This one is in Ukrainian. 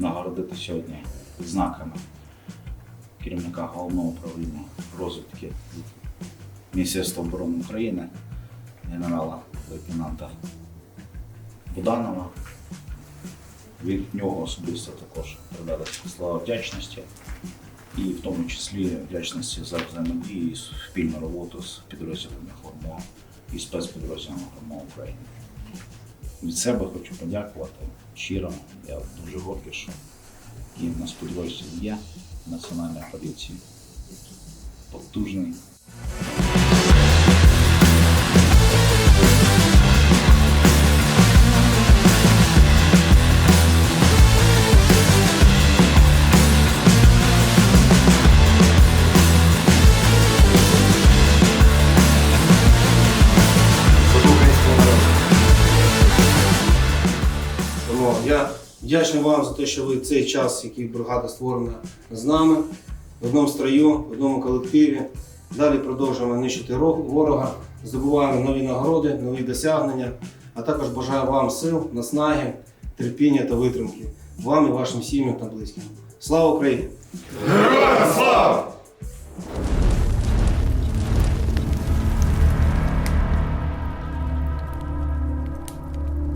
нагородити сьогодні знаками керівника головного управління розвідки Міністерства оборони України, генерала лейтенанта Буданова. Від нього особисто також передати слова вдячності і в тому числі вдячності за взаємодію і спільну роботу з підрозділами ХОРМО і спецпідрозділами ХОРМО України. Від себе хочу подякувати щиро. Я що і в нас підрозділ є Національної поліції. Потужний. Я вдячний вам за те, що ви цей час, який бригада створена з нами, в одному строю, в одному колективі. Далі продовжуємо нищити ворога, здобуваємо нові нагороди, нові досягнення, а також бажаю вам сил, наснаги, терпіння та витримки. Вам і вашим сім'ям та близьким. Слава Україні! Героям слава!